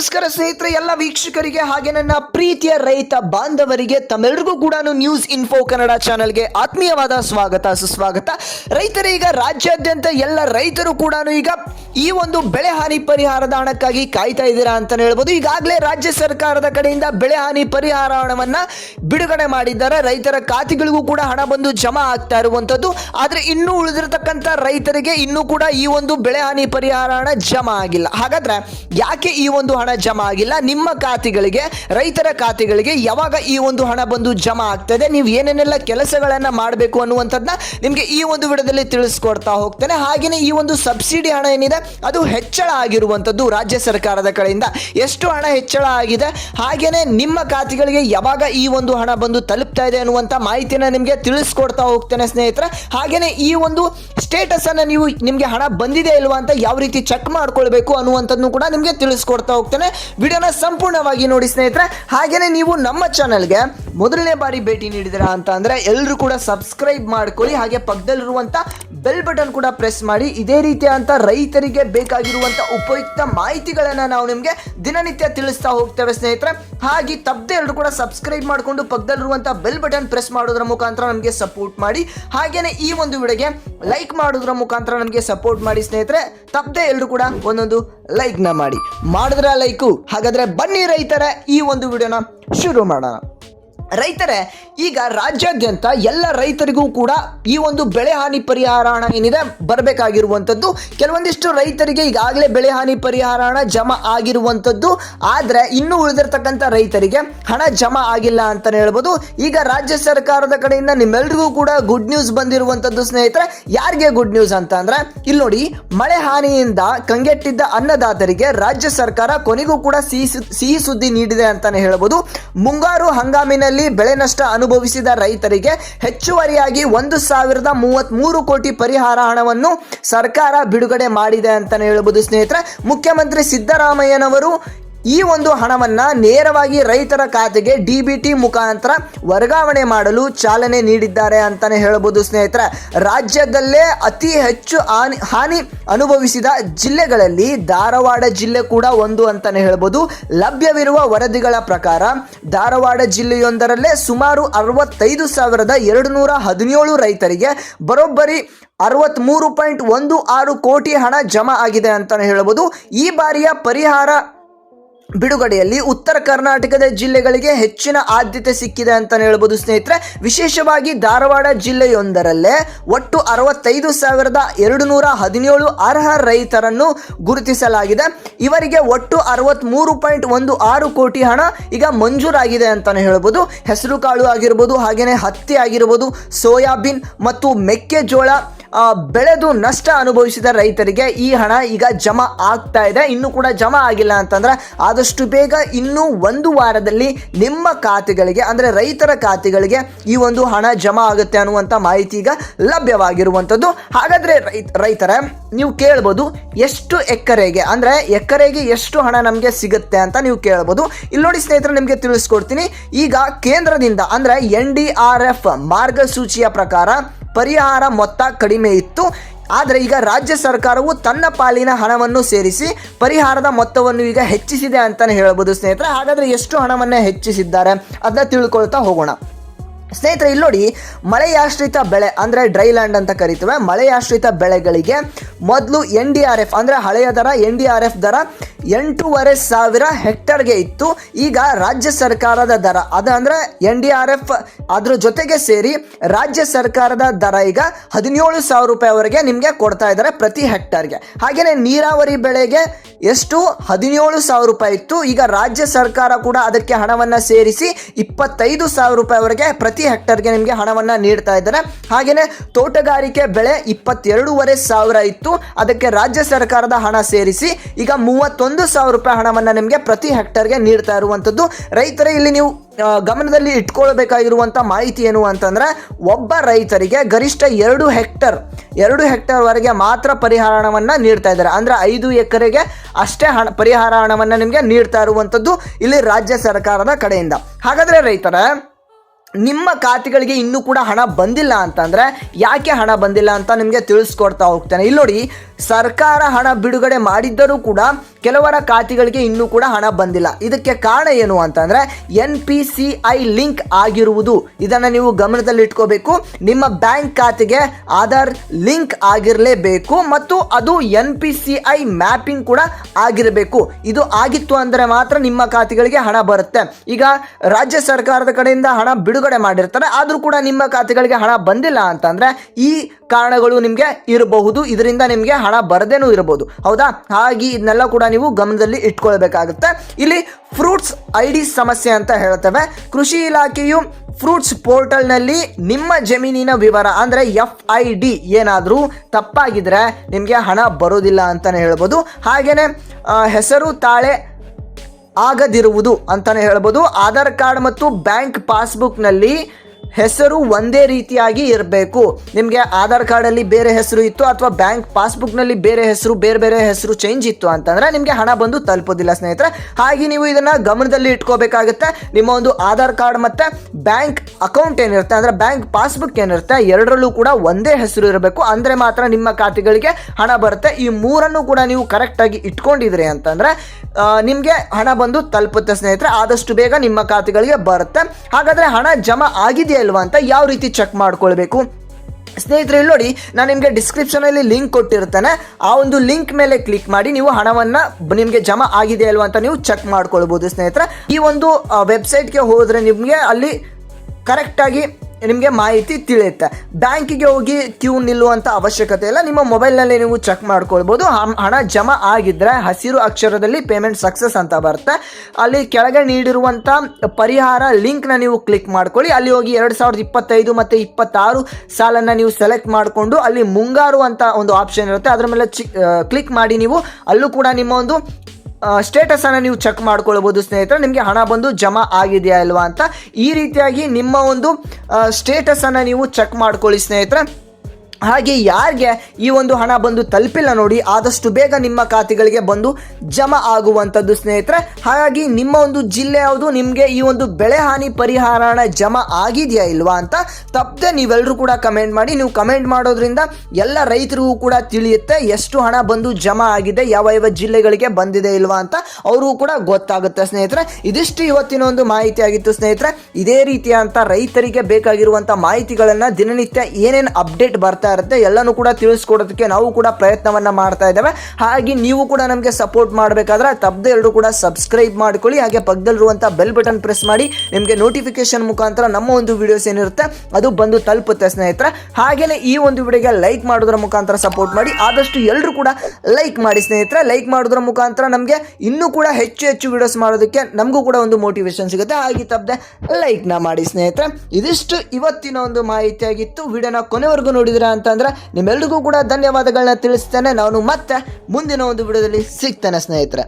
ನಮಸ್ಕಾರ ಸ್ನೇಹಿತರೆ, ಎಲ್ಲ ವೀಕ್ಷಕರಿಗೆ ಹಾಗೆ ನನ್ನ ಪ್ರೀತಿಯ ರೈತ ಬಾಂಧವರಿಗೆ ತಮ್ಮೆಲ್ಲರಿಗೂ ಕೂಡ ನ್ಯೂಸ್ ಇನ್ಫೋ ಕನ್ನಡ ಚಾನೆಲ್ಗೆ ಆತ್ಮೀಯವಾದ ಸ್ವಾಗತ, ಸುಸ್ವಾಗತ. ರೈತರೇ, ಈಗ ರಾಜ್ಯಾದ್ಯಂತ ಎಲ್ಲ ರೈತರು ಕೂಡ ಈಗ ಈ ಒಂದು ಬೆಳೆ ಹಾನಿ ಪರಿಹಾರದ ಹಣಕ್ಕಾಗಿ ಕಾಯ್ತಾ ಇದ್ದೀರಾ ಅಂತ ಹೇಳ್ಬೋದು. ಈಗಾಗಲೇ ರಾಜ್ಯ ಸರ್ಕಾರದ ಕಡೆಯಿಂದ ಬೆಳೆ ಹಾನಿ ಪರಿಹಾರ ಹಣವನ್ನ ಬಿಡುಗಡೆ ಮಾಡಿದ್ದಾರೆ. ರೈತರ ಖಾತೆಗಳಿಗೂ ಕೂಡ ಹಣ ಬಂದು ಜಮಾ ಆಗ್ತಾ ಇರುವಂತದ್ದು. ಆದ್ರೆ ಇನ್ನೂ ಉಳಿದಿರತಕ್ಕಂತ ರೈತರಿಗೆ ಇನ್ನೂ ಕೂಡ ಈ ಒಂದು ಬೆಳೆ ಹಾನಿ ಪರಿಹಾರ ಹಣ ಜಮಾ ಆಗಿಲ್ಲ. ಹಾಗಾದ್ರೆ ಯಾಕೆ ಈ ಒಂದು ಹಣ ಜಮಾ ಆಗಿಲ್ಲ? ನಿಮ್ಮ ಖಾತೆಗಳಿಗೆ, ರೈತರ ಖಾತೆಗಳಿಗೆ ಯಾವಾಗ ಈ ಒಂದು ಹಣ ಬಂದು ಜಮಾ ಆಗ್ತದೆ ನೀವು ಏನೇನೆಲ್ಲ ಕೆಲಸಗಳನ್ನ ಮಾಡಬೇಕು ಅನ್ನುವಂಥದ್ದನ್ನ ನಿಮಗೆ ಈ ಒಂದು ವಿಡಿಯೋದಲ್ಲಿ ತಿಳಿಸ್ಕೊಡ್ತಾ ಹೋಗ್ತೇನೆ. ಹಾಗೆಯೇ ಈ ಒಂದು ಸಬ್ಸಿಡಿ ಹಣ ಏನಿದೆ ಅದು ಹೆಚ್ಚಳ ಆಗಿರುವಂಥದ್ದು ರಾಜ್ಯ ಸರ್ಕಾರದ ಕಡೆಯಿಂದ. ಎಷ್ಟು ಹಣ ಹೆಚ್ಚಳ ಆಗಿದೆ ಹಾಗೆಯೇ ನಿಮ್ಮ ಖಾತೆಗಳಿಗೆ ಯಾವಾಗ ಈ ಒಂದು ಹಣ ಬಂದು ತಲುಪ್ತಾ ಇದೆ ಅನ್ನುವಂಥ ಮಾಹಿತಿನ ನಿಮಗೆ ತಿಳಿಸ್ಕೊಡ್ತಾ ಹೋಗ್ತೇನೆ ಸ್ನೇಹಿತರೆ. ಹಾಗೆಯೇ ಈ ಒಂದು ಸ್ಟೇಟಸ್ ಅನ್ನ ನೀವು ನಿಮಗೆ ಹಣ ಬಂದಿದೆ ಇಲ್ವಾ ಅಂತ ಯಾವ ರೀತಿ ಚೆಕ್ ಮಾಡ್ಕೊಳ್ಬೇಕು ಅನ್ನುವಂಥದ್ದು ಕೂಡ ನಿಮಗೆ ತಿಳಿಸ್ಕೊಡ್ತಾ ಹೋಗ್ತೇನೆ. ವಿಡಿಯೋನ ಸಂಪೂರ್ಣವಾಗಿ ನೋಡಿ ಸ್ನೇಹಿತರೆ. ಹಾಗೆಯೇ ನೀವು ನಮ್ಮ ಚಾನಲ್ಗೆ ಮೊದಲನೇ ಬಾರಿ ಭೇಟಿ ನೀಡಿದಿರಾ ಅಂತ ಅಂದರೆ ಎಲ್ಲರೂ ಕೂಡ ಸಬ್ಸ್ಕ್ರೈಬ್ ಮಾಡ್ಕೊಳ್ಳಿ, ಹಾಗೆ ಪಕ್ಕದಲ್ಲಿರುವಂಥ ಬೆಲ್ ಬಟನ್ ಕೂಡ ಪ್ರೆಸ್ ಮಾಡಿ. ಇದೇ ರೀತಿಯಾದಂಥ ರೈತರಿಗೆ ಬೇಕಾಗಿರುವಂತ ಉಪಯುಕ್ತ ಮಾಹಿತಿಗಳನ್ನ ನಾವು ನಿಮಗೆ ದಿನನಿತ್ಯ ತಿಳಿಸ್ತಾ ಹೋಗ್ತೇವೆ ಸ್ನೇಹಿತರೆ. ಹಾಗೆ ತಪ್ಪದೆ ಎಲ್ಲರೂ ಕೂಡ ಸಬ್ಸ್ಕ್ರೈಬ್ ಮಾಡಿಕೊಂಡು ಪಕ್ಕದಲ್ಲಿರುವಂಥ ಬೆಲ್ ಬಟನ್ ಪ್ರೆಸ್ ಮಾಡೋದ್ರ ಮುಖಾಂತರ ನಮಗೆ ಸಪೋರ್ಟ್ ಮಾಡಿ. ಹಾಗೇನೆ ಈ ಒಂದು ವಿಡಿಯೋಗೆ ಲೈಕ್ ಮಾಡೋದ್ರ ಮುಖಾಂತರ ನಮಗೆ ಸಪೋರ್ಟ್ ಮಾಡಿ ಸ್ನೇಹಿತರೆ. ತಪ್ಪದೆ ಎಲ್ಲರೂ ಕೂಡ ಒಂದೊಂದು ಲೈಕ್ನ ಮಾಡಿ. ಮಾಡಿದ್ರೆ ಲೈಕು ಹಾಗಾದ್ರೆ ಬನ್ನಿ ರೈತರ, ಈ ಒಂದು ವಿಡಿಯೋನ ಶುರು ಮಾಡೋಣ. ರೈತರೇ, ಈಗ ರಾಜ್ಯಾದ್ಯಂತ ಎಲ್ಲ ರೈತರಿಗೂ ಕೂಡ ಈ ಒಂದು ಬೆಳೆ ಹಾನಿ ಪರಿಹಾರ ಹಣ ಏನಿದೆ ಬರಬೇಕಾಗಿರುವಂಥದ್ದು. ಕೆಲವೊಂದಿಷ್ಟು ರೈತರಿಗೆ ಈಗಾಗಲೇ ಬೆಳೆ ಹಾನಿ ಪರಿಹಾರ ಹಣ ಜಮಾ ಆಗಿರುವಂಥದ್ದು. ಆದರೆ ಇನ್ನೂ ಉಳಿದಿರ್ತಕ್ಕಂಥ ರೈತರಿಗೆ ಹಣ ಜಮಾ ಆಗಿಲ್ಲ ಅಂತಲೇ ಹೇಳ್ಬೋದು. ಈಗ ರಾಜ್ಯ ಸರ್ಕಾರದ ಕಡೆಯಿಂದ ನಿಮ್ಮೆಲ್ರಿಗೂ ಕೂಡ ಗುಡ್ ನ್ಯೂಸ್ ಬಂದಿರುವಂಥದ್ದು ಸ್ನೇಹಿತರೆ, ಯಾರಿಗೆ ಗುಡ್ ನ್ಯೂಸ್ ಅಂತ ಅಂದರೆ ಇಲ್ಲಿ ನೋಡಿ, ಮಳೆ ಹಾನಿಯಿಂದ ಕಂಗೆಟ್ಟಿದ್ದ ಅನ್ನದಾತರಿಗೆ ರಾಜ್ಯ ಸರ್ಕಾರ ಕೊನೆಗೂ ಕೂಡ ಸಿಹಿ ಸಿಹಿ ಸುದ್ದಿ ನೀಡಿದೆ ಅಂತಲೇ ಹೇಳ್ಬೋದು. ಮುಂಗಾರು ಹಂಗಾಮಿನಲ್ಲಿ ಬೆಳೆ ನಷ್ಟ ಅನುಭವಿಸಿದ ರೈತರಿಗೆ ಹೆಚ್ಚುವರಿಯಾಗಿ ಒಂದು ಸಾವಿರದ ಮೂವತ್ತ್ ಮೂರು ಕೋಟಿ ಪರಿಹಾರ ಹಣವನ್ನು ಸರ್ಕಾರ ಬಿಡುಗಡೆ ಮಾಡಿದೆ ಅಂತಲೇ ಹೇಳ್ಬೋದು ಸ್ನೇಹಿತರೆ. ಮುಖ್ಯಮಂತ್ರಿ ಸಿದ್ದರಾಮಯ್ಯನವರು ಈ ಒಂದು ಹಣವನ್ನು ನೇರವಾಗಿ ರೈತರ ಖಾತೆಗೆ ಡಿ ಬಿ ಟಿ ಮುಖಾಂತರ ವರ್ಗಾವಣೆ ಮಾಡಲು ಚಾಲನೆ ನೀಡಿದ್ದಾರೆ ಅಂತಾನೆ ಹೇಳಬಹುದು ಸ್ನೇಹಿತರೆ. ರಾಜ್ಯದಲ್ಲೇ ಅತಿ ಹೆಚ್ಚು ಹಾನಿ ಹಾನಿ ಅನುಭವಿಸಿದ ಜಿಲ್ಲೆಗಳಲ್ಲಿ ಧಾರವಾಡ ಜಿಲ್ಲೆ ಕೂಡ ಒಂದು ಅಂತಾನೆ ಹೇಳ್ಬೋದು. ಲಭ್ಯವಿರುವ ವರದಿಗಳ ಪ್ರಕಾರ ಧಾರವಾಡ ಜಿಲ್ಲೆಯೊಂದರಲ್ಲೇ ಸುಮಾರು ಅರವತ್ತೈದು ಸಾವಿರದ ಎರಡು ನೂರ ಹದಿನೇಳು ರೈತರಿಗೆ ಬರೋಬ್ಬರಿ ಅರವತ್ತ್ಮೂರು ಪಾಯಿಂಟ್ ಒಂದು ಆರು ಕೋಟಿ ಹಣ ಜಮಾ ಆಗಿದೆ ಅಂತಾನೆ ಹೇಳಬಹುದು ಈ ಬಾರಿಯ ಪರಿಹಾರ ಬಿಡುಗಡೆಯಲ್ಲಿ ಉತ್ತರ ಕರ್ನಾಟಕದ ಜಿಲ್ಲೆಗಳಿಗೆ ಹೆಚ್ಚಿನ ಆದ್ಯತೆ ಸಿಕ್ಕಿದೆ ಅಂತ ಹೇಳ್ಬೋದು ಸ್ನೇಹಿತರೆ. ವಿಶೇಷವಾಗಿ ಧಾರವಾಡ ಜಿಲ್ಲೆಯೊಂದರಲ್ಲೇ ಒಟ್ಟು ಅರವತ್ತೈದು ಸಾವಿರದ ಎರಡು ನೂರ ಹದಿನೇಳು ಅರ್ಹ ರೈತರನ್ನು ಗುರುತಿಸಲಾಗಿದೆ. ಇವರಿಗೆ ಒಟ್ಟು ಅರವತ್ತ್ಮೂರು ಪಾಯಿಂಟ್ ಒಂದು ಆರು ಕೋಟಿ ಹಣ ಈಗ ಮಂಜೂರಾಗಿದೆ ಅಂತಲೇ ಹೇಳ್ಬೋದು. ಹೆಸರು ಕಾಳು ಆಗಿರ್ಬೋದು ಹಾಗೆಯೇ ಹತ್ತಿ ಆಗಿರ್ಬೋದು, ಸೋಯಾಬೀನ್ ಮತ್ತು ಮೆಕ್ಕೆಜೋಳ ಬೆಳೆದು ನಷ್ಟ ಅನುಭವಿಸಿದ ರೈತರಿಗೆ ಈ ಹಣ ಈಗ ಜಮಾ ಆಗ್ತಾ ಇದೆ. ಇನ್ನೂ ಕೂಡ ಜಮಾ ಆಗಿಲ್ಲ ಅಂತಂದ್ರೆ ಆದಷ್ಟು ಬೇಗ ಇನ್ನೂ ಒಂದು ವಾರದಲ್ಲಿ ನಿಮ್ಮ ಖಾತೆಗಳಿಗೆ, ಅಂದರೆ ರೈತರ ಖಾತೆಗಳಿಗೆ ಈ ಒಂದು ಹಣ ಜಮಾ ಆಗುತ್ತೆ ಅನ್ನುವಂಥ ಮಾಹಿತಿ ಈಗ ಲಭ್ಯವಾಗಿರುವಂಥದ್ದು. ಹಾಗಾದರೆ ರೈತ, ರೈತರ, ನೀವು ಕೇಳ್ಬೋದು ಎಷ್ಟು ಎಕರೆಗೆ, ಅಂದರೆ ಎಕರೆಗೆ ಎಷ್ಟು ಹಣ ನಮಗೆ ಸಿಗುತ್ತೆ ಅಂತ ನೀವು ಕೇಳ್ಬೋದು. ಇಲ್ಲಿ ನೋಡಿ ಸ್ನೇಹಿತರೆ, ನಿಮಗೆ ತಿಳಿಸ್ಕೊಡ್ತೀನಿ. ಈಗ ಕೇಂದ್ರದಿಂದ, ಅಂದರೆ ಎನ್ ಡಿ ಆರ್ ಎಫ್ ಮಾರ್ಗಸೂಚಿಯ ಪ್ರಕಾರ ಪರಿಹಾರ ಮೊತ್ತ ಕಡಿಮೆ ಇತ್ತು. ಆದರೆ ಈಗ ರಾಜ್ಯ ಸರ್ಕಾರವು ತನ್ನ ಪಾಲಿನ ಹಣವನ್ನು ಸೇರಿಸಿ ಪರಿಹಾರದ ಮೊತ್ತವನ್ನು ಈಗ ಹೆಚ್ಚಿಸಿದೆ ಅಂತಲೇ ಹೇಳ್ಬೋದು ಸ್ನೇಹಿತರೆ. ಹಾಗಾದರೆ ಎಷ್ಟು ಹಣವನ್ನು ಹೆಚ್ಚಿಸಿದ್ದಾರೆ? ಅದನ್ನ ತಿಳ್ಕೊಳ್ತಾ ಹೋಗೋಣ. ಸ್ನೇಹಿತರೆ, ಇಲ್ಲಿ ನೋಡಿ, ಮಳೆಯಾಶ್ರಿತ ಬೆಳೆ, ಅಂದರೆ ಡ್ರೈ ಲ್ಯಾಂಡ್ ಅಂತ ಕರಿತೇವೆ. ಮಳೆಯಾಶ್ರಿತ ಬೆಳೆಗಳಿಗೆ ಮೊದಲು ಎನ್ ಡಿ ಆರ್ ಎಫ್, ಅಂದರೆ ಹಳೆಯ ದರ, ಎನ್ ಡಿ ಆರ್ ಎಫ್ ದರ ಎಂಟೂವರೆ ಸಾವಿರ ಹೆಕ್ಟರ್ಗೆ ಇತ್ತು. ಈಗ ರಾಜ್ಯ ಸರ್ಕಾರದ ದರ, ಅದು ಅಂದರೆ ಎನ್ ಡಿ ಆರ್ ಎಫ್ ಅದ್ರ ಜೊತೆಗೆ ಸೇರಿ ರಾಜ್ಯ ಸರ್ಕಾರದ ದರ ಈಗ ಹದಿನೇಳು ಸಾವಿರ ರೂಪಾಯಿವರೆಗೆ ನಿಮಗೆ ಕೊಡ್ತಾ ಇದ್ದಾರೆ ಪ್ರತಿ ಹೆಕ್ಟರ್ಗೆ. ಹಾಗೆಯೇ ನೀರಾವರಿ ಬೆಳೆಗೆ ಎಷ್ಟು? ಹದಿನೇಳು ಸಾವಿರ ರೂಪಾಯಿ ಇತ್ತು. ಈಗ ರಾಜ್ಯ ಸರ್ಕಾರ ಕೂಡ ಅದಕ್ಕೆ ಹಣವನ್ನು ಸೇರಿಸಿ ಇಪ್ಪತ್ತೈದು ಸಾವಿರ ರೂಪಾಯಿವರೆಗೆ ಪ್ರತಿ ಹೆಕ್ಟರ್ಗೆ ನಿಮಗೆ ಹಣವನ್ನು ನೀಡ್ತಾ ಇದ್ದಾರೆ. ಹಾಗೆಯೇ ತೋಟಗಾರಿಕೆ ಬೆಳೆ ಇಪ್ಪತ್ತೆರಡೂವರೆ ಸಾವಿರ ಇತ್ತು. ಅದಕ್ಕೆ ರಾಜ್ಯ ಸರ್ಕಾರದ ಹಣ ಸೇರಿಸಿ ಈಗ ಮೂವತ್ತೊಂದು ಸಾವಿರ ರೂಪಾಯಿ ಹಣವನ್ನು ನಿಮಗೆ ಪ್ರತಿ ಹೆಕ್ಟರ್ಗೆ ನೀಡ್ತಾ ಇರುವಂಥದ್ದು ರೈತರೇ, ಇಲ್ಲಿ ನೀವು ಗಮನದಲ್ಲಿ ಇಟ್ಕೊಳ್ಬೇಕಾಗಿರುವಂಥ ಮಾಹಿತಿ ಏನು ಅಂತಂದ್ರೆ, ಒಬ್ಬ ರೈತರಿಗೆ ಗರಿಷ್ಠ ಎರಡು ಹೆಕ್ಟರ್, ಎರಡು ಹೆಕ್ಟರ್ವರೆಗೆ ಮಾತ್ರ ಪರಿಹಾರ ಹಣವನ್ನು ನೀಡ್ತಾ ಇದ್ದಾರೆ. ಅಂದರೆ ಐದು ಎಕರೆಗೆ ಅಷ್ಟೇ ಹಣ, ಪರಿಹಾರ ಹಣವನ್ನು ನಿಮಗೆ ನೀಡ್ತಾ ಇರುವಂಥದ್ದು ಇಲ್ಲಿ ರಾಜ್ಯ ಸರ್ಕಾರದ ಕಡೆಯಿಂದ. ಹಾಗಾದರೆ ರೈತರ ನಿಮ್ಮ ಖಾತೆಗಳಿಗೆ ಇನ್ನೂ ಕೂಡ ಹಣ ಬಂದಿಲ್ಲ ಅಂತಂದರೆ ಯಾಕೆ ಹಣ ಬಂದಿಲ್ಲ ಅಂತ ನಿಮಗೆ ತಿಳಿಸ್ಕೊಡ್ತಾ ಹೋಗ್ತೇನೆ. ಇಲ್ಲಿ ನೋಡಿ ಸರ್ಕಾರ ಹಣ ಬಿಡುಗಡೆ ಮಾಡಿದ್ದರೂ ಕೂಡ ಕೆಲವರ ಖಾತೆಗಳಿಗೆ ಇನ್ನೂ ಕೂಡ ಹಣ ಬಂದಿಲ್ಲ. ಇದಕ್ಕೆ ಕಾರಣ ಏನು ಅಂತಂದ್ರೆ N P C I link ಆಗಿರುವುದು. ಇದನ್ನು ನೀವು ಗಮನದಲ್ಲಿ ಇಟ್ಕೋಬೇಕು ನಿಮ್ಮ ಬ್ಯಾಂಕ್ ಖಾತೆಗೆ ಆಧಾರ್ ಲಿಂಕ್ ಆಗಿರಲೇಬೇಕು ಮತ್ತು ಅದು N P C I mapping ಕೂಡ ಆಗಿರಬೇಕು. ಇದು ಆಗಿತ್ತು ಅಂದರೆ ಮಾತ್ರ ನಿಮ್ಮ ಖಾತೆಗಳಿಗೆ ಹಣ ಬರುತ್ತೆ. ಈಗ ರಾಜ್ಯ ಸರ್ಕಾರದ ಕಡೆಯಿಂದ ಹಣ ಬಿಡುಗಡೆ ಮಾಡಿರ್ತಾರೆ. ಆದರೂ ಕೂಡ ನಿಮ್ಮ ಖಾತೆಗಳಿಗೆ ಹಣ ಬಂದಿಲ್ಲ ಅಂತಂದ್ರೆ ಈ ಕಾರಣಗಳು ನಿಮಗೆ ಇರಬಹುದು. ಇದರಿಂದ ನಿಮಗೆ ಹಣ ಬರದೇನೂ ಇರಬಹುದು. ಹೌದಾ? ಹಾಗೆ ಇದನ್ನೆಲ್ಲ ಕೂಡ ನೀವು ಗಮನದಲ್ಲಿ ಇಟ್ಕೊಳ್ಬೇಕಾಗುತ್ತೆ. ಇಲ್ಲಿ ಫ್ರೂಟ್ಸ್ ಐ ಡಿ ಸಮಸ್ಯೆ ಅಂತ ಹೇಳ್ತೇವೆ. ಕೃಷಿ ಇಲಾಖೆಯು ಫ್ರೂಟ್ಸ್ ಪೋರ್ಟಲ್ನಲ್ಲಿ ನಿಮ್ಮ ಜಮೀನಿನ ವಿವರ, ಅಂದರೆ ಎಫ್ ಐ ಡಿ ಏನಾದರೂ ತಪ್ಪಾಗಿದ್ರೆ ನಿಮಗೆ ಹಣ ಬರೋದಿಲ್ಲ ಅಂತಲೇ ಹೇಳ್ಬೋದು. ಹಾಗೆಯೇ ಹೆಸರು ತಾಳೆ ಆಗದಿರುವುದು ಅಂತಲೇ ಹೇಳ್ಬೋದು. ಆಧಾರ್ ಕಾರ್ಡ್ ಮತ್ತು ಬ್ಯಾಂಕ್ ಪಾಸ್ಬುಕ್ನಲ್ಲಿ ಹೆಸರು ಒಂದೇ ರೀತಿಯಾಗಿ ಇರಬೇಕು. ನಿಮಗೆ ಆಧಾರ್ ಕಾರ್ಡಲ್ಲಿ ಬೇರೆ ಹೆಸರು ಇತ್ತು ಅಥವಾ ಬ್ಯಾಂಕ್ ಪಾಸ್ಬುಕ್ನಲ್ಲಿ ಬೇರೆ ಹೆಸರು, ಬೇರೆ ಬೇರೆ ಹೆಸರು ಚೇಂಜ್ ಇತ್ತು ಅಂತಂದರೆ ನಿಮಗೆ ಹಣ ಬಂದು ತಲುಪೋದಿಲ್ಲ ಸ್ನೇಹಿತರೆ. ಹಾಗೆ ನೀವು ಇದನ್ನು ಗಮನದಲ್ಲಿ ಇಟ್ಕೋಬೇಕಾಗುತ್ತೆ. ನಿಮ್ಮ ಒಂದು ಆಧಾರ್ ಕಾರ್ಡ್ ಮತ್ತು ಬ್ಯಾಂಕ್ ಅಕೌಂಟ್ ಏನಿರುತ್ತೆ, ಅಂದರೆ ಬ್ಯಾಂಕ್ ಪಾಸ್ಬುಕ್ ಏನಿರುತ್ತೆ, ಎರಡರಲ್ಲೂ ಕೂಡ ಒಂದೇ ಹೆಸರು ಇರಬೇಕು. ಅಂದರೆ ಮಾತ್ರ ನಿಮ್ಮ ಖಾತೆಗಳಿಗೆ ಹಣ ಬರುತ್ತೆ. ಈ ಮೂರನ್ನು ಕೂಡ ನೀವು ಕರೆಕ್ಟಾಗಿ ಇಟ್ಕೊಂಡಿದ್ರಿ ಅಂತಂದರೆ ನಿಮಗೆ ಹಣ ಬಂದು ತಲುಪುತ್ತೆ ಸ್ನೇಹಿತರೆ. ಆದಷ್ಟು ಬೇಗ ನಿಮ್ಮ ಖಾತೆಗಳಿಗೆ ಬರುತ್ತೆ. ಹಾಗಾದರೆ ಹಣ ಜಮಾ ಆಗಿದೆಯಾ ಇಲ್ವಾ ಅಂತ ಯಾವ ರೀತಿ ಚೆಕ್ ಮಾಡ್ಕೊಳ್ಬೇಕು? ಸ್ನೇಹಿತರೆ, ಇಲ್ಲಿ ನೋಡಿ, ನಾನು ನಿಮಗೆ ಡಿಸ್ಕ್ರಿಪ್ಷನಲ್ಲಿ ಲಿಂಕ್ ಕೊಟ್ಟಿರ್ತೇನೆ. ಆ ಒಂದು ಲಿಂಕ್ ಮೇಲೆ ಕ್ಲಿಕ್ ಮಾಡಿ ನೀವು ಹಣವನ್ನು ನಿಮಗೆ ಜಮಾ ಆಗಿದೆ ಅಲ್ವಾ ಅಂತ ನೀವು ಚೆಕ್ ಮಾಡ್ಕೊಳ್ಬೋದು ಸ್ನೇಹಿತರೆ. ಈ ಒಂದು ವೆಬ್ಸೈಟ್ಗೆ ಹೋದರೆ ನಿಮಗೆ ಅಲ್ಲಿ ಕರೆಕ್ಟಾಗಿ ನಿಮಗೆ ಮಾಹಿತಿ ತಿಳಿಯುತ್ತೆ. ಬ್ಯಾಂಕಿಗೆ ಹೋಗಿ ಕ್ಯೂ ನಿಲ್ಲುವಂಥ ಅವಶ್ಯಕತೆ ಇಲ್ಲ. ನಿಮ್ಮ ಮೊಬೈಲ್ನಲ್ಲಿ ನೀವು ಚೆಕ್ ಮಾಡ್ಕೊಳ್ಬೋದು. ಹಣ ಜಮಾ ಆಗಿದ್ದರೆ ಹಸಿರು ಅಕ್ಷರದಲ್ಲಿ ಪೇಮೆಂಟ್ ಸಕ್ಸಸ್ ಅಂತ ಬರುತ್ತೆ. ಅಲ್ಲಿ ಕೆಳಗೆ ನೀಡಿರುವಂಥ ಪರಿಹಾರ ಲಿಂಕ್ನ ನೀವು ಕ್ಲಿಕ್ ಮಾಡ್ಕೊಳ್ಳಿ. ಅಲ್ಲಿ ಹೋಗಿ ಎರಡು ಸಾವಿರದ ಇಪ್ಪತ್ತೈದು ಮತ್ತು ಇಪ್ಪತ್ತಾರು ಸಾಲನ್ನು ನೀವು ಸೆಲೆಕ್ಟ್ ಮಾಡಿಕೊಂಡು ಅಲ್ಲಿ ಮುಂಗಾರು ಅಂತ ಒಂದು ಆಪ್ಷನ್ ಇರುತ್ತೆ. ಅದರ ಮೇಲೆ ಚಿ ಕ್ಲಿಕ್ ಮಾಡಿ ನೀವು. ಅಲ್ಲೂ ಕೂಡ ನಿಮ್ಮ ಒಂದು ಸ್ಟೇಟಸ್ ಅನ್ನು ನೀವು ಚೆಕ್ ಮಾಡ್ಕೊಳ್ಬೋದು ಸ್ನೇಹಿತರೆ. ನಿಮಗೆ ಹಣ ಬಂದು ಜಮಾ ಆಗಿದೆಯಾ ಇಲ್ವಾ ಅಂತ ಈ ರೀತಿಯಾಗಿ ನಿಮ್ಮ ಒಂದು ಸ್ಟೇಟಸ್ ಅನ್ನು ನೀವು ಚೆಕ್ ಮಾಡ್ಕೊಳ್ಳಿ ಸ್ನೇಹಿತರೆ. ಹಾಗೆ ಯಾರಿಗೆ ಈ ಒಂದು ಹಣ ಬಂದು ತಲುಪಿಲ್ಲ ನೋಡಿ, ಆದಷ್ಟು ಬೇಗ ನಿಮ್ಮ ಖಾತೆಗಳಿಗೆ ಬಂದು ಜಮಾ ಆಗುವಂಥದ್ದು ಸ್ನೇಹಿತರೆ. ಹಾಗಾಗಿ ನಿಮ್ಮ ಒಂದು ಜಿಲ್ಲೆ ಯಾವುದು, ನಿಮಗೆ ಈ ಒಂದು ಬೆಳೆ ಹಾನಿ ಪರಿಹಾರ ಹಣ ಜಮಾ ಆಗಿದೆಯಾ ಇಲ್ವಾ ಅಂತ ತಪ್ಪದೆ ನೀವೆಲ್ಲರೂ ಕೂಡ ಕಮೆಂಟ್ ಮಾಡಿ. ನೀವು ಕಮೆಂಟ್ ಮಾಡೋದ್ರಿಂದ ಎಲ್ಲ ರೈತರಿಗೂ ಕೂಡ ತಿಳಿಯುತ್ತೆ ಎಷ್ಟು ಹಣ ಬಂದು ಜಮಾ ಆಗಿದೆ, ಯಾವ ಯಾವ ಜಿಲ್ಲೆಗಳಿಗೆ ಬಂದಿದೆ ಇಲ್ವಾ ಅಂತ ಅವರಿಗೂ ಕೂಡ ಗೊತ್ತಾಗುತ್ತೆ ಸ್ನೇಹಿತರೆ. ಇದಿಷ್ಟು ಇವತ್ತಿನ ಒಂದು ಮಾಹಿತಿ ಆಗಿತ್ತು ಸ್ನೇಹಿತರೆ. ಇದೇ ರೀತಿಯಂತ ರೈತರಿಗೆ ಬೇಕಾಗಿರುವಂಥ ಮಾಹಿತಿಗಳನ್ನು ದಿನನಿತ್ಯ ಏನೇನು ಅಪ್ಡೇಟ್ ಬರ್ತಾ ಇರುತ್ತೆ. ಎಲ್ಲನೂ ಕೂಡ ತಿಳಿಸ್ಕೊಡೋದಕ್ಕೆ ನಾವು ಕೂಡ ಪ್ರಯತ್ನವನ್ನ ಮಾಡ್ತಾ ಇದ್ದೇವೆ. ಹಾಗೆ ನೀವು ಕೂಡ ನಮಗೆ ಸಪೋರ್ಟ್ ಮಾಡಬೇಕಾದ್ರೆ ತಪ್ಪದೆ ಎಲ್ಲರೂ ಕೂಡ ಸಬ್ಸ್ಕ್ರೈಬ್ ಮಾಡ್ಕೊಳ್ಳಿ. ಹಾಗೆ ಪಕ್ಕದಲ್ಲಿರುವಂಥ ಬೆಲ್ ಬಟನ್ ಪ್ರೆಸ್ ಮಾಡಿ ನಿಮಗೆ ನೋಟಿಫಿಕೇಶನ್ ಮುಖಾಂತರ ನಮ್ಮ ಒಂದು ವಿಡಿಯೋಸ್ ಏನಿರುತ್ತೆ, ಅದು ಬಂದು ತಲುಪುತ್ತೆ ಸ್ನೇಹಿತರೆ. ಹಾಗೆಯೇ ಈ ಒಂದು ವಿಡಿಯೋಗೆ ಲೈಕ್ ಮಾಡೋದ್ರ ಮುಖಾಂತರ ಸಪೋರ್ಟ್ ಮಾಡಿ. ಆದಷ್ಟು ಎಲ್ಲರೂ ಕೂಡ ಲೈಕ್ ಮಾಡಿ ಸ್ನೇಹಿತರೆ. ಲೈಕ್ ಮಾಡೋದ್ರ ಮುಖಾಂತರ ನಮಗೆ ಇನ್ನೂ ಕೂಡ ಹೆಚ್ಚು ಹೆಚ್ಚು ವಿಡಿಯೋಸ್ ಮಾಡೋದಕ್ಕೆ ನಮಗೂ ಕೂಡ ಒಂದು ಮೋಟಿವೇಶನ್ ಸಿಗುತ್ತೆ. ಹಾಗೆ ತಪ್ಪದೆ ಲೈಕ್ನ ಮಾಡಿ ಸ್ನೇಹಿತರೆ. ಇದಿಷ್ಟು ಇವತ್ತಿನ ಒಂದು ಮಾಹಿತಿಯಾಗಿತ್ತು. ವಿಡಿಯೋನ ಕೊನೆವರೆಗೂ ನೋಡಿದ್ರೆ ಅಂತಂದ್ರೆ ನಿಮ್ಮೆಲ್ರಿಗೂ ಕೂಡ ಧನ್ಯವಾದಗಳನ್ನ ತಿಳಿಸ್ತೇನೆ. ನಾನು ಮತ್ತೆ ಮುಂದಿನ ಒಂದು ವಿಡಿಯೋದಲ್ಲಿ ಸಿಗ್ತೇನೆ ಸ್ನೇಹಿತರೆ.